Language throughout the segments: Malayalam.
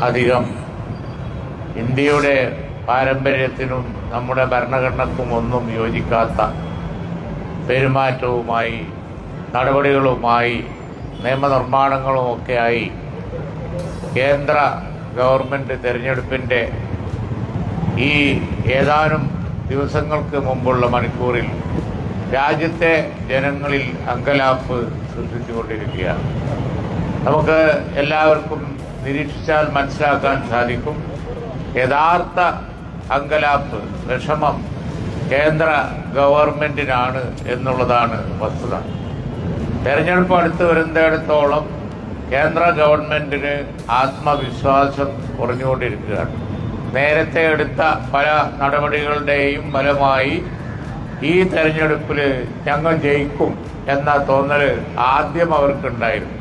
അധികം ഇന്ത്യയുടെ പാരമ്പര്യത്തിനും നമ്മുടെ ഭരണഘടനക്കും ഒന്നും യോജിക്കാത്ത പെരുമാറ്റവുമായി നടപടികളുമായി നിയമനിർമ്മാണങ്ങളുമൊക്കെയായി കേന്ദ്ര ഗവൺമെന്റ് തിരഞ്ഞെടുപ്പിന്റെ ഈ ഏതാനും ദിവസങ്ങൾക്ക് മുമ്പുള്ള മണിക്കൂറിൽ രാജ്യത്തെ ജനങ്ങളിൽ അങ്കലാപ്പ് സൃഷ്ടിച്ചുകൊണ്ടിരിക്കുകയാണ്. നമുക്ക് എല്ലാവർക്കും നിരീക്ഷിച്ചാൽ മനസ്സിലാക്കാൻ സാധിക്കും. യഥാർത്ഥ അങ്കലാപ്പ് വിഷമം കേന്ദ്ര ഗവൺമെന്റിനാണ് എന്നുള്ളതാണ് വസ്തുത. തെരഞ്ഞെടുപ്പ് അടുത്ത് വരുന്നിടത്തോളം കേന്ദ്ര ഗവൺമെന്റിന് ആത്മവിശ്വാസം കുറഞ്ഞുകൊണ്ടിരിക്കുകയാണ്. നേരത്തെ എടുത്ത പല നടപടികളുടെയും ഫലമായി ഈ തെരഞ്ഞെടുപ്പിൽ ഞങ്ങൾ ജയിക്കും എന്ന തോന്നൽ ആദ്യം അവർക്കുണ്ടായിരുന്നു.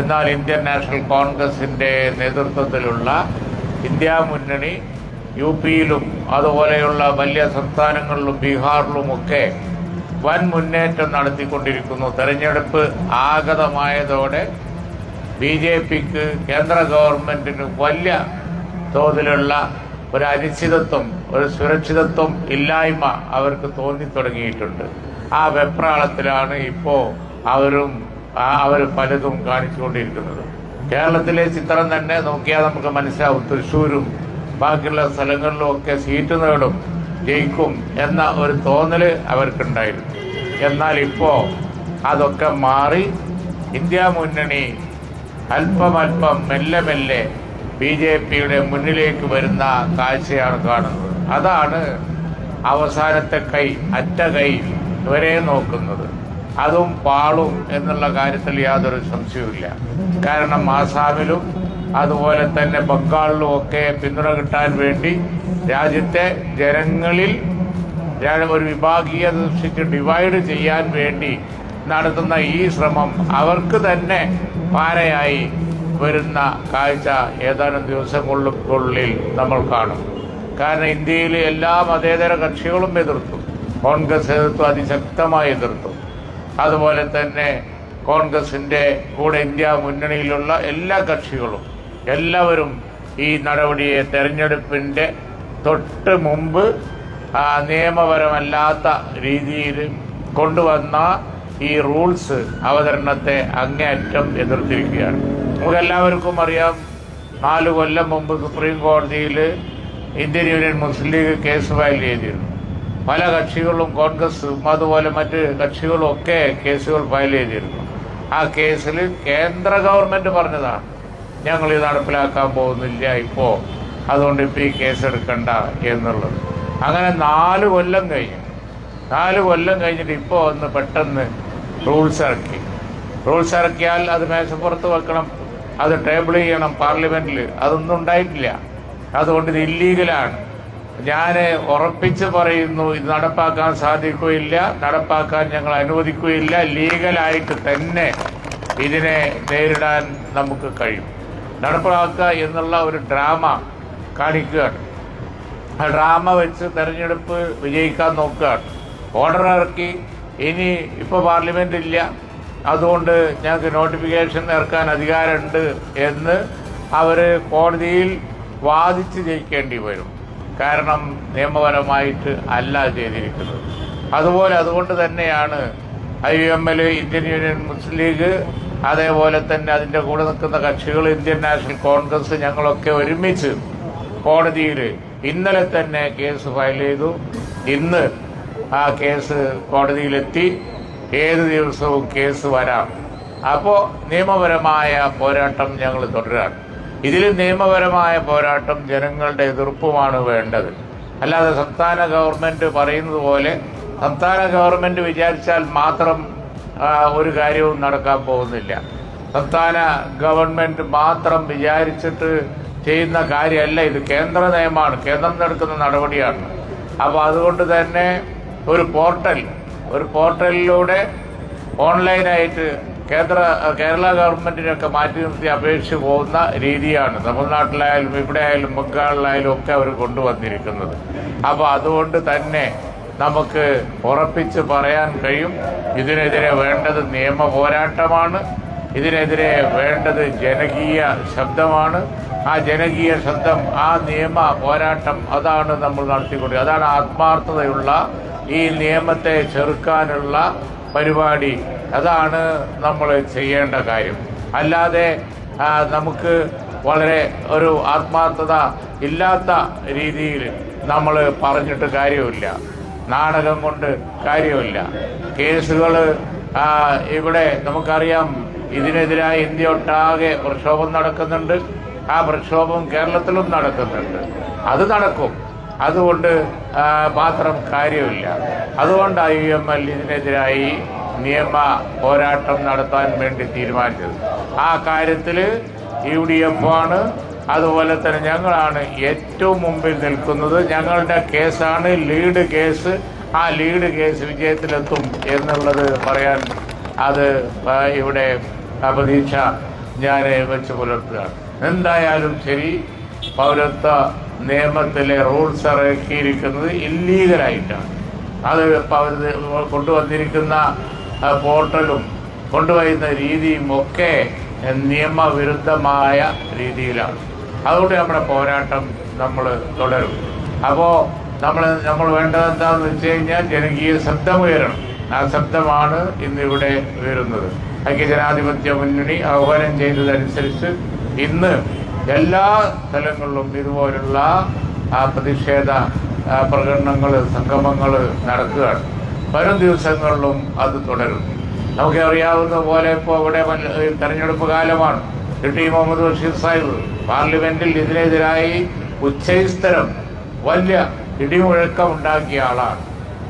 എന്നാൽ ഇന്ത്യൻ നാഷണൽ കോൺഗ്രസിന്റെ നേതൃത്വത്തിലുള്ള ഇന്ത്യ മുന്നണി യു പിയിലും അതുപോലെയുള്ള വലിയ സംസ്ഥാനങ്ങളിലും ബീഹാറിലുമൊക്കെ വൻ മുന്നേറ്റം നടത്തിക്കൊണ്ടിരിക്കുന്നു. തെരഞ്ഞെടുപ്പ് ആഗതമായതോടെ ബി ജെ പിക്ക് കേന്ദ്ര ഗവൺമെന്റിന് വലിയ തോതിലുള്ള ഒരു അനിശ്ചിതത്വം ഒരു സുരക്ഷിതത്വം ഇല്ലായ്മ അവർക്ക് തോന്നി തുടങ്ങിയിട്ടുണ്ട്. ആ വെപ്രാളത്തിലാണ് ഇപ്പോൾ അവരും അവർ പലതും കാണിച്ചുകൊണ്ടിരിക്കുന്നത്. കേരളത്തിലെ ചിത്രം തന്നെ നോക്കിയാൽ നമുക്ക് മനസ്സിലാവും. തൃശ്ശൂരും ബാക്കിയുള്ള സ്ഥലങ്ങളിലും ഒക്കെ സീറ്റ് നേടും ജയിക്കും എന്ന ഒരു തോന്നൽ അവർക്കുണ്ടായിരുന്നു. എന്നാൽ ഇപ്പോൾ അതൊക്കെ മാറി ഇന്ത്യ മുന്നണി അല്പമല്പം മെല്ലെ മെല്ലെ ബി ജെ പിയുടെ മുന്നിലേക്ക് വരുന്ന കാഴ്ചയാണ് കാണുന്നത്. അതാണ് അവസാനത്തെ കൈ അറ്റ കൈ ഇവരെ നോക്കുന്നത്. അതും പാളും എന്നുള്ള കാര്യത്തിൽ യാതൊരു സംശയവുമില്ല. കാരണം ആസാമിലും അതുപോലെ തന്നെ ബംഗാളിലും ഒക്കെ പിന്തുണ കിട്ടാൻ വേണ്ടി രാജ്യത്തെ ജനങ്ങളിൽ ഒരു വിഭാഗീയ സൃഷ്ടിച്ച് ഡിവൈഡ് ചെയ്യാൻ വേണ്ടി നടത്തുന്ന ഈ ശ്രമം അവർക്ക് തന്നെ പാരയായി. വരുന്ന കാഴ്ച ഏതാനും ദിവസങ്ങൾക്കുള്ളിൽ നമ്മൾ കാണും. കാരണം ഇന്ത്യയിലെ എല്ലാ മതേതര കക്ഷികളും എതിർത്തു. കോൺഗ്രസ് എതിർത്തു അതിശക്തമായി എതിർത്തു. അതുപോലെ തന്നെ കോൺഗ്രസിന്റെ കൂടെ ഇന്ത്യ മുന്നണിയിലുള്ള എല്ലാ കക്ഷികളും എല്ലാവരും ഈ നടപടിയെ തെരഞ്ഞെടുപ്പിന്റെ തൊട്ട് മുമ്പ് നിയമപരമല്ലാത്ത രീതിയിൽ കൊണ്ടുവന്ന ഈ റൂൾസ് അവതരണത്തെ അങ്ങേയറ്റം എതിർത്തിരിക്കുകയാണ്. നമുക്കെല്ലാവർക്കും അറിയാം നാല് കൊല്ലം മുമ്പ് സുപ്രീം കോടതിയിൽ Indian Union Muslim League case file ചെയ്തിരുന്നു. പല കക്ഷികളും കോൺഗ്രസും അതുപോലെ മറ്റ് കക്ഷികളും ഒക്കെ കേസുകൾ ഫയൽ ചെയ്തിരുന്നു. ആ കേസിൽ കേന്ദ്ര ഗവൺമെന്റ് പറഞ്ഞതാണ് ഞങ്ങൾ ഇത് നടപ്പിലാക്കാൻ പോകുന്നില്ല ഇപ്പോൾ അതുകൊണ്ട് ഇപ്പോൾ ഈ കേസ് എടുക്കണ്ട എന്നുള്ളത്. അങ്ങനെ നാല് കൊല്ലം കഴിഞ്ഞു. നാല് കൊല്ലം കഴിഞ്ഞിട്ട് ഇപ്പോൾ ഒന്ന് പെട്ടെന്ന് റൂൾസ് ഇറക്കി. റൂൾസ് ഇറക്കിയാൽ അത് മേശപ്പുറത്ത് വെക്കണം അത് ടേബിൾ ചെയ്യണം പാർലമെന്റിൽ അതൊന്നും ഉണ്ടായിട്ടില്ല. അതുകൊണ്ട് ഇത് ഇല്ലീഗലാണ്. ഞാൻ ഉറപ്പിച്ച് പറയുന്നു ഇത് നടപ്പാക്കാൻ സാധിക്കുകയില്ല നടപ്പാക്കാൻ ഞങ്ങൾ അനുവദിക്കുകയില്ല ലീഗലായിട്ട് തന്നെ ഇതിനെ നേരിടാൻ നമുക്ക് കഴിയും. നടപ്പാക്കുക എന്നുള്ള ഒരു ഡ്രാമ കാണിക്കുകയാണ്. ആ ഡ്രാമ വെച്ച് തെരഞ്ഞെടുപ്പ് വിജയിക്കാൻ നോക്കുകയാണ്. ഓർഡർ ഇറക്കി. ഇനി ഇപ്പോൾ പാർലമെന്റ് ഇല്ല അതുകൊണ്ട് ഞങ്ങൾക്ക് നോട്ടിഫിക്കേഷൻ ഇറക്കാൻ അധികാരമുണ്ട് എന്ന് അവർ കോടതിയിൽ വാദിച്ച് ജയിക്കേണ്ടി വരും. കാരണം നിയമപരമായിട്ട് അല്ല ചെയ്തിരിക്കുന്നത്. അതുപോലെ അതുകൊണ്ട് തന്നെയാണ് I U M L Indian Union Muslim League അതേപോലെ തന്നെ അതിന്റെ കൂടെ നിൽക്കുന്ന കക്ഷികൾ ഇന്ത്യൻ നാഷണൽ കോൺഗ്രസ് ഞങ്ങളൊക്കെ ഒരുമിച്ച് കോടതിയിൽ ഇന്നലെ തന്നെ കേസ് ഫയൽ ചെയ്തു. ഇന്ന് ആ കേസ് കോടതിയിലെത്തി. ഏത് ദിവസവും കേസ് വരാം. അപ്പോൾ നിയമപരമായ പോരാട്ടം ഞങ്ങൾ തുടരാണ്. ഇതിൽ നിയമപരമായ പോരാട്ടം ജനങ്ങളുടെ എതിർപ്പുമാണ് വേണ്ടത്. അല്ലാതെ സംസ്ഥാന ഗവൺമെന്റ് പറയുന്നത് പോലെ സംസ്ഥാന ഗവൺമെന്റ് വിചാരിച്ചാൽ മാത്രം ഒരു കാര്യവും നടക്കാൻ പോകുന്നില്ല. സംസ്ഥാന ഗവൺമെന്റ് മാത്രം വിചാരിച്ചിട്ട് ചെയ്യുന്ന കാര്യമല്ല. ഇത് കേന്ദ്ര നിയമമാണ്. കേന്ദ്രം നടക്കുന്ന നടപടിയാണ്. അപ്പോൾ അതുകൊണ്ട് തന്നെ ഒരു പോർട്ടൽ ഒരു പോർട്ടലിലൂടെ ഓൺലൈനായിട്ട് കേന്ദ്ര കേരള ഗവൺമെന്റിനൊക്കെ മാറ്റി നിർത്തി അപേക്ഷിച്ച് പോകുന്ന രീതിയാണ് തമിഴ്നാട്ടിലായാലും ഇവിടെ ആയാലും ബംഗാളിലായാലും ഒക്കെ അവർ കൊണ്ടുവന്നിരിക്കുന്നത്. അപ്പോൾ അതുകൊണ്ട് തന്നെ നമുക്ക് ഉറപ്പിച്ച് പറയാൻ കഴിയും ഇതിനെതിരെ വേണ്ടത് നിയമ പോരാട്ടമാണ് ഇതിനെതിരെ വേണ്ടത് ജനകീയ ശബ്ദമാണ്. ആ ജനകീയ ശബ്ദം ആ നിയമ പോരാട്ടം അതാണ് നമ്മൾ നടത്തിക്കൊണ്ടിരിക്കുന്നത്. അതാണ് ആത്മാർത്ഥതയുള്ള ഈ നിയമത്തെ ചെറുക്കാനുള്ള പരിപാടി. അതാണ് നമ്മൾ ചെയ്യേണ്ട കാര്യം. അല്ലാതെ നമുക്ക് വളരെ ഒരു ആത്മാർത്ഥത ഇല്ലാത്ത രീതിയിൽ നമ്മൾ പറഞ്ഞിട്ട് കാര്യമില്ല. നാടകം കൊണ്ട് കാര്യമില്ല. കേസുകൾ ഇവിടെ നമുക്കറിയാം ഇതിനെതിരായി ഇന്ത്യ ഒട്ടാകെ പ്രക്ഷോഭം നടക്കുന്നുണ്ട്. ആ പ്രക്ഷോഭം കേരളത്തിലും നടക്കുന്നുണ്ട്. അത് നടക്കും. അതുകൊണ്ട് മാത്രം കാര്യമില്ല. അതുകൊണ്ട് ഐ എം എൽ ഇതിനെതിരായി നിയമ പോരാട്ടം നടത്താൻ വേണ്ടി തീരുമാനിച്ചത്. ആ കാര്യത്തിൽ യു ഡി എഫ് ആണ് അതുപോലെ തന്നെ ഞങ്ങളാണ് ഏറ്റവും മുമ്പിൽ നിൽക്കുന്നത്. ഞങ്ങളുടെ കേസാണ് ലീഡ് കേസ്. ആ ലീഡ് കേസ് വിജയത്തിലെത്തും എന്നുള്ളത് പറയാൻ അത് ഇവിടെ പ്രതീക്ഷ ഞാൻ വെച്ച് പുലർത്തുകയാണ്. എന്തായാലും ശരി പൗരത്വ നിയമത്തിലെ റൂൾസ് ഇറക്കിയിരിക്കുന്നത് ഇല്ലീഗലായിട്ടാണ് അത് കൊണ്ടുവന്നിരിക്കുന്ന പോർട്ടലും കൊണ്ടുവരുന്ന രീതിയും ഒക്കെ നിയമവിരുദ്ധമായ രീതിയിലാണ്. അതുകൊണ്ട് നമ്മുടെ പോരാട്ടം നമ്മൾ തുടരും. അപ്പോൾ നമ്മൾ നമ്മൾ വേണ്ടത് എന്താണെന്ന് വെച്ച് കഴിഞ്ഞാൽ ജനകീയ ശബ്ദം ഉയരണം. ആ ശബ്ദമാണ് ഇന്നിവിടെ ഉയരുന്നത്. ഐക്യജനാധിപത്യ മുന്നണി ആഹ്വാനം ചെയ്തതനുസരിച്ച് ഇന്ന് എല്ലാ സ്ഥലങ്ങളിലും ഇതുപോലുള്ള പ്രതിഷേധ പ്രകടനങ്ങൾ സംഗമങ്ങൾ നടക്കുകയാണ്. വരും ദിവസങ്ങളിലും അത് തുടരും. നമുക്ക് അറിയാവുന്ന പോലെ ഇപ്പോൾ ഇവിടെ തെരഞ്ഞെടുപ്പ് കാലമാണ്. ടി. മുഹമ്മദ് ബഷീർ സാഹിബ് പാർലമെന്റിൽ ഇതിനെതിരായി ഉച്ചസ്ഥരം വലിയ ഇടിമുഴക്കം ഉണ്ടാക്കിയ ആളാണ്.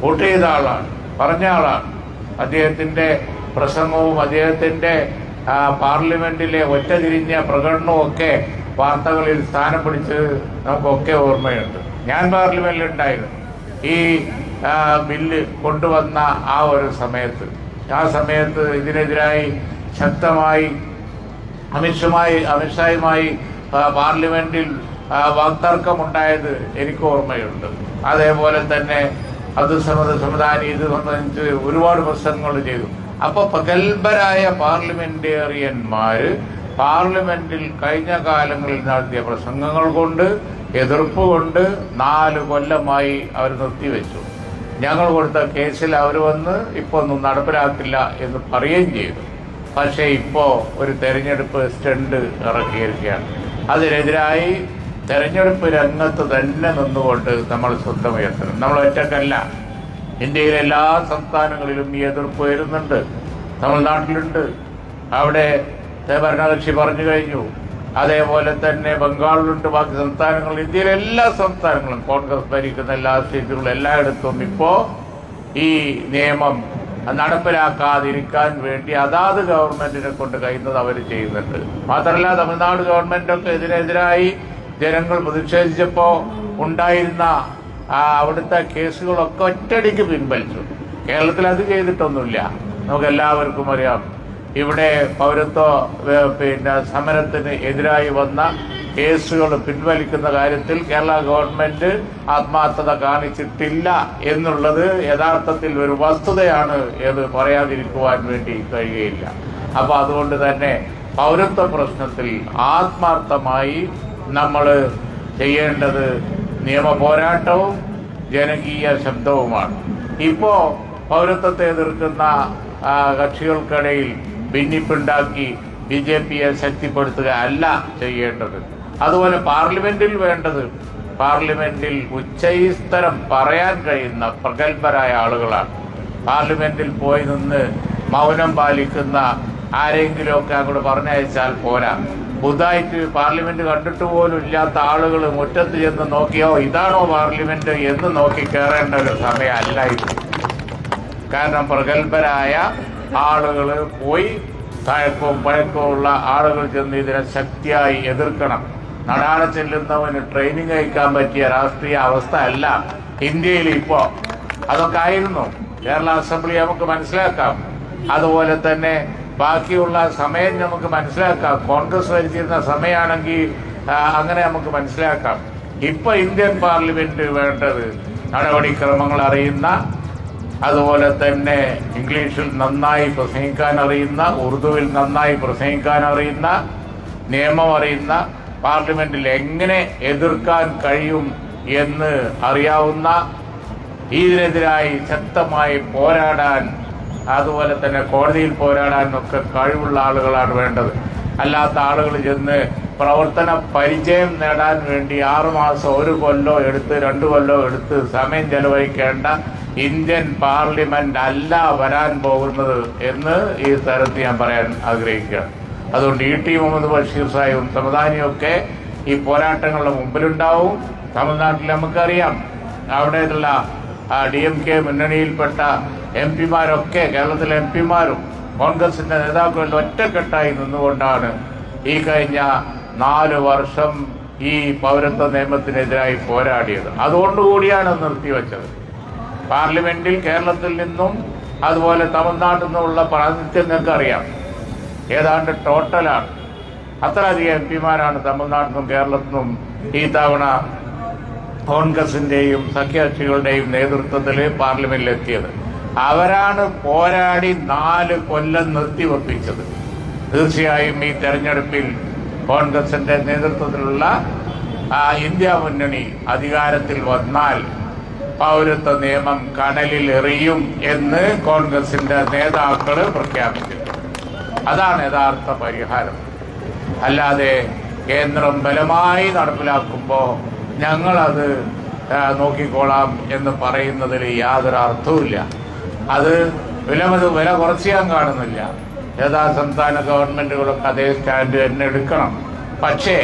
വോട്ട് ചെയ്ത ആളാണ്. പറഞ്ഞ ആളാണ്. അദ്ദേഹത്തിന്റെ പ്രസംഗവും അദ്ദേഹത്തിന്റെ ആ, പാർലമെന്റിലെ ഒറ്റതിരിഞ്ഞ പ്രകടനവും ഒക്കെ വാർത്തകളിൽ സ്ഥാനം പിടിച്ചത് നമുക്കൊക്കെ ഓർമ്മയുണ്ട്. ഞാൻ പാർലമെന്റിലുണ്ടായിരുന്നു. ഈ ബില്ല് കൊണ്ടുവന്ന ആ ഒരു സമയത്ത്. ആ സമയത്ത് ഇതിനെതിരായി ശക്തമായി അമിത്ഷുമായി അമിത്ഷായുമായി പാർലമെന്റിൽ വാക്തർക്കമുണ്ടായത് എനിക്ക് ഓർമ്മയുണ്ട്. അതേപോലെ തന്നെ അത് സമത സമുദായം ഇത് സംബന്ധിച്ച് ഒരുപാട് പ്രശ്നങ്ങൾ ചെയ്തു. അപ്പൊ പ്രഗത്ഭരായ പാർലമെന്റേറിയന്മാര് പാർലമെന്റിൽ കഴിഞ്ഞ കാലങ്ങളിൽ നടത്തിയ പ്രസംഗങ്ങൾ കൊണ്ട് എതിർപ്പ് കൊണ്ട് നാല് കൊല്ലമായി അവർ നിർത്തിവെച്ചു. ഞങ്ങൾ കൊടുത്ത കേസിൽ അവർ വന്ന് ഇപ്പോൾ ഒന്നും നടപ്പിലാക്കില്ല എന്ന് പറയുകയും ചെയ്തു. പക്ഷേ ഇപ്പോൾ ഒരു തെരഞ്ഞെടുപ്പ് സ്റ്റണ്ട് ഇറക്കിയിരിക്കുകയാണ്. അതിനെതിരായി തെരഞ്ഞെടുപ്പ് രംഗത്ത് തന്നെ നിന്നുകൊണ്ട് നമ്മൾ സ്വന്തമുയർത്തണം നമ്മൾ ഒറ്റക്കല്ല. ഇന്ത്യയിലെ എല്ലാ സംസ്ഥാനങ്ങളിലും ഈ എതിർപ്പ് വരുന്നുണ്ട്. തമിഴ്നാട്ടിലുണ്ട്. അവിടെ ഭരണകക്ഷി പറഞ്ഞു കഴിഞ്ഞു. അതേപോലെ തന്നെ ബംഗാളിലുണ്ട്. ബാക്കി സംസ്ഥാനങ്ങൾ ഇന്ത്യയിലെ എല്ലാ സംസ്ഥാനങ്ങളും കോൺഗ്രസ് ഭരിക്കുന്ന എല്ലാ സ്റ്റേറ്റുകളും എല്ലായിടത്തും ഇപ്പോൾ ഈ നിയമം നടപ്പിലാക്കാതിരിക്കാൻ വേണ്ടി അതാത് ഗവൺമെന്റിനെ കൊണ്ട് കഴിയുന്നത് അവർ ചെയ്യുന്നുണ്ട്. മാത്രമല്ല തമിഴ്നാട് ഗവൺമെന്റൊക്കെ ഇതിനെതിരായി ജനങ്ങൾ പ്രതിഷേധിച്ചപ്പോൾ ഉണ്ടായിരുന്ന അവിടുത്തെ കേസുകളൊക്കെ ഒറ്റടിക്ക് പിൻവലിച്ചു. കേരളത്തിൽ അത് ചെയ്തിട്ടൊന്നുമില്ല. നമുക്ക് എല്ലാവർക്കും അറിയാം. ഇവിടെ പൗരത്വ പിന്നെ സമരത്തിന് എതിരായി വന്ന കേസുകൾ പിൻവലിക്കുന്ന കാര്യത്തിൽ കേരള ഗവൺമെന്റ് ആത്മാർത്ഥത കാണിച്ചിട്ടില്ല എന്നുള്ളത് യഥാർത്ഥത്തിൽ ഒരു വസ്തുതയാണ് എന്ന് പറയാതിരിക്കുവാൻ വേണ്ടി കഴിയുകയില്ല. അപ്പോൾ അതുകൊണ്ട് തന്നെ പൗരത്വ പ്രശ്നത്തിൽ ആത്മാർത്ഥമായി നമ്മൾ ചെയ്യേണ്ടത് നിയമ പോരാട്ടവും ജനകീയ ശബ്ദവുമാണ്. ഇപ്പോ പൗരത്വത്തെ എതിർക്കുന്ന കക്ഷികൾക്കിടയിൽ ഭിന്നിപ്പുണ്ടാക്കി ബി ജെ പിയെ ശക്തിപ്പെടുത്തുക അല്ല ചെയ്യേണ്ടത്. അതുപോലെ പാർലമെന്റിൽ വേണ്ടത് പാർലമെന്റിൽ ഉച്ചൈസ്തരം പറയാൻ കഴിയുന്ന പ്രഗത്ഭരായ ആളുകളാണ്. പാർലമെന്റിൽ പോയി നിന്ന് മൗനം പാലിക്കുന്ന ആരെങ്കിലുമൊക്കെ അങ്ങോട്ട് പറഞ്ഞയച്ചാൽ പോരാ. പുതുതായിട്ട് പാർലമെന്റ് കണ്ടിട്ട് പോലും ഇല്ലാത്ത ആളുകൾ മുറ്റത്ത് ചെന്ന് നോക്കിയോ? ഇതാണോ പാർലമെന്റ് എന്ന് നോക്കി കയറേണ്ട ഒരു സമയമല്ല ഇത്. കാരണം പ്രഗത്ഭരായ ആളുകൾ പോയി. തഴക്കവും പഴക്കവും ഉള്ള ആളുകൾ ചെന്ന് ഇതിനെ ശക്തിയായി എതിർക്കണം. നടാനെ ചെല്ലുന്നവന് ട്രെയിനിങ് അയക്കാൻ പറ്റിയ രാഷ്ട്രീയ അവസ്ഥ അല്ല ഇന്ത്യയിൽ ഇപ്പോ. അതൊക്കെ ആയിരുന്നു. കേരള അസംബ്ലി നമുക്ക് മനസ്സിലാക്കാം. അതുപോലെ തന്നെ ബാക്കിയുള്ള സമയം നമുക്ക് മനസ്സിലാക്കാം. കോൺഗ്രസ് ഭരിച്ചിരുന്ന സമയമാണെങ്കിൽ അങ്ങനെ നമുക്ക് മനസ്സിലാക്കാം. ഇപ്പൊ ഇന്ത്യൻ പാർലമെന്റ് വേണ്ടത് നടപടിക്രമങ്ങൾ അറിയുന്ന അതുപോലെ തന്നെ ഇംഗ്ലീഷിൽ നന്നായി പ്രസംഗിക്കാൻ അറിയുന്ന ഉറുദുവിൽ നന്നായി പ്രസംഗിക്കാൻ അറിയുന്ന നിയമം അറിയുന്ന പാർലമെന്റിൽ എങ്ങനെ എതിർക്കാൻ കഴിയും എന്ന് അറിയാവുന്ന ഇതിനെതിരായി ശക്തമായി പോരാടാൻ അതുപോലെ തന്നെ കോടതിയിൽ പോരാടാനൊക്കെ കഴിവുള്ള ആളുകളാണ് വേണ്ടത്. അല്ലാത്ത ആളുകൾ ചെന്ന് പ്രവർത്തന പരിചയം നേടാൻ വേണ്ടി ആറുമാസം ഒരു കൊല്ലോ എടുത്ത് രണ്ട് കൊല്ലോ എടുത്ത് സമയം ചെലവഴിക്കേണ്ട ഇന്ത്യൻ പാർലമെന്റ് അല്ല വരാൻ പോകുന്നത് എന്ന് ഈ തരത്തിൽ ഞാൻ പറയാൻ ആഗ്രഹിക്കുകയാണ്. അതുകൊണ്ട് ഇ ടി മുഹമ്മദ് ബഷീർ സാഹിബും സമദാനിയൊക്കെ ഈ പോരാട്ടങ്ങളുടെ മുമ്പിലുണ്ടാവും. തമിഴ്നാട്ടിൽ നമുക്കറിയാം അവിടെയുള്ള ഡി എം കെ മുന്നണിയിൽപ്പെട്ട എം പിമാരൊക്കെ കേരളത്തിലെ എം പിമാരും കോൺഗ്രസിന്റെ നേതാക്കളിൽ ഒറ്റക്കെട്ടായി നിന്നുകൊണ്ടാണ് ഈ കഴിഞ്ഞ നാല് വർഷം ഈ പൗരത്വ നിയമത്തിനെതിരായി പോരാടിയത്. അതുകൊണ്ടുകൂടിയാണ് അത് നിർത്തിവെച്ചത്. പാർലമെന്റിൽ കേരളത്തിൽ നിന്നും അതുപോലെ തമിഴ്നാട്ടിൽ നിന്നുമുള്ള പ്രാതിനിധ്യം നിങ്ങൾക്ക് അറിയാം ഏതാണ്ട് ടോട്ടലാണ്. അത്രയധികം എം പിമാരാണ് തമിഴ്നാട്ടിൽ നിന്നും കേരളത്തിൽ നിന്നും ഈ തവണ കോൺഗ്രസിന്റെയും സഖ്യകക്ഷികളുടെയും നേതൃത്വത്തിൽ പാർലമെന്റിൽ എത്തിയത്. അവരാണ് പോരാടി നാല് കൊല്ലം നിർത്തിവെപ്പിച്ചത്. തീർച്ചയായും ഈ തെരഞ്ഞെടുപ്പിൽ കോൺഗ്രസിന്റെ നേതൃത്വത്തിലുള്ള ഇന്ത്യ മുന്നണി അധികാരത്തിൽ വന്നാൽ പൗരത്വ നിയമം കടലിൽ എറിയും എന്ന് കോൺഗ്രസിന്റെ നേതാക്കൾ പ്രഖ്യാപിച്ചു അതാണ് യഥാർത്ഥ പരിഹാരം. അല്ലാതെ കേന്ദ്രം ബലമായി നടപ്പിലാക്കുമ്പോൾ ഞങ്ങളത് നോക്കിക്കോളാം എന്ന് പറയുന്നതിൽ യാതൊരു അർത്ഥവുമില്ല. അത് വിലമത് വില കുറച്ച് ഞാൻ കാണുന്നില്ല. യഥാ സംസ്ഥാന ഗവൺമെന്റുകളൊക്കെ അതേ സ്റ്റാൻഡ് തന്നെ എടുക്കണം. പക്ഷേ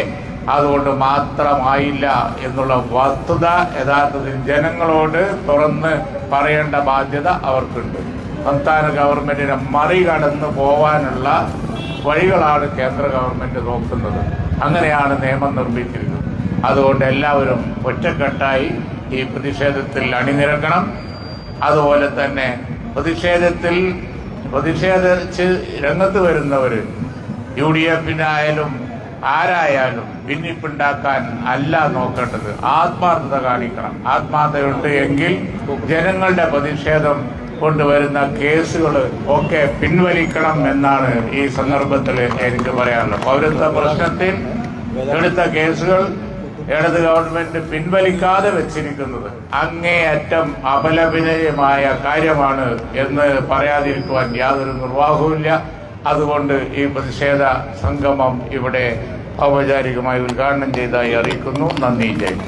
അതുകൊണ്ട് മാത്രമായില്ല എന്നുള്ള വസ്തുത യഥാർത്ഥത്തിൽ ജനങ്ങളോട് തുറന്ന് പറയേണ്ട ബാധ്യത അവർക്കുണ്ട്. സംസ്ഥാന ഗവൺമെന്റിനെ മറികടന്ന് പോവാനുള്ള വഴികളാണ് കേന്ദ്ര ഗവൺമെന്റ് നോക്കുന്നത്. അങ്ങനെയാണ് നിയമം നിർമ്മിച്ചിരിക്കുന്നത്. അതുകൊണ്ട് എല്ലാവരും ഒറ്റക്കെട്ടായി ഈ പ്രതിഷേധത്തിൽ അണിനിരക്കണം. അതുപോലെ തന്നെ പ്രതിഷേധത്തിൽ പ്രതിഷേധിച്ച് രംഗത്ത് വരുന്നവർ യു ഡി എഫിനായാലും ആരായാലും ഭിന്നിപ്പുണ്ടാക്കാൻ അല്ല നോക്കേണ്ടത്. ആത്മാർത്ഥത കാണിക്കണം. ആത്മാർത്ഥതയുണ്ട് എങ്കിൽ ജനങ്ങളുടെ പ്രതിഷേധം കൊണ്ടുവരുന്ന കേസുകൾ ഒക്കെ പിൻവലിക്കണം എന്നാണ് ഈ സന്ദർഭത്തിൽ എനിക്ക് പറയാനുള്ളത്. പൗരത്വ പ്രശ്നത്തിൽ എടുത്ത കേസുകൾ ഇടത് ഗവൺമെന്റ് പിൻവലിക്കാതെ വെച്ചിരിക്കുന്നത് അങ്ങേയറ്റം അപലപിനയമായ കാര്യമാണ് എന്ന് പറയാതിരിക്കുവാൻ യാതൊരു നിർവാഹവുമില്ല. അതുകൊണ്ട് ഈ പ്രതിഷേധ സംഗമം ഇവിടെ ഔപചാരികമായി ഉദ്ഘാടനം ചെയ്തതായി അറിയിക്കുന്നു. നന്ദി. ജയ്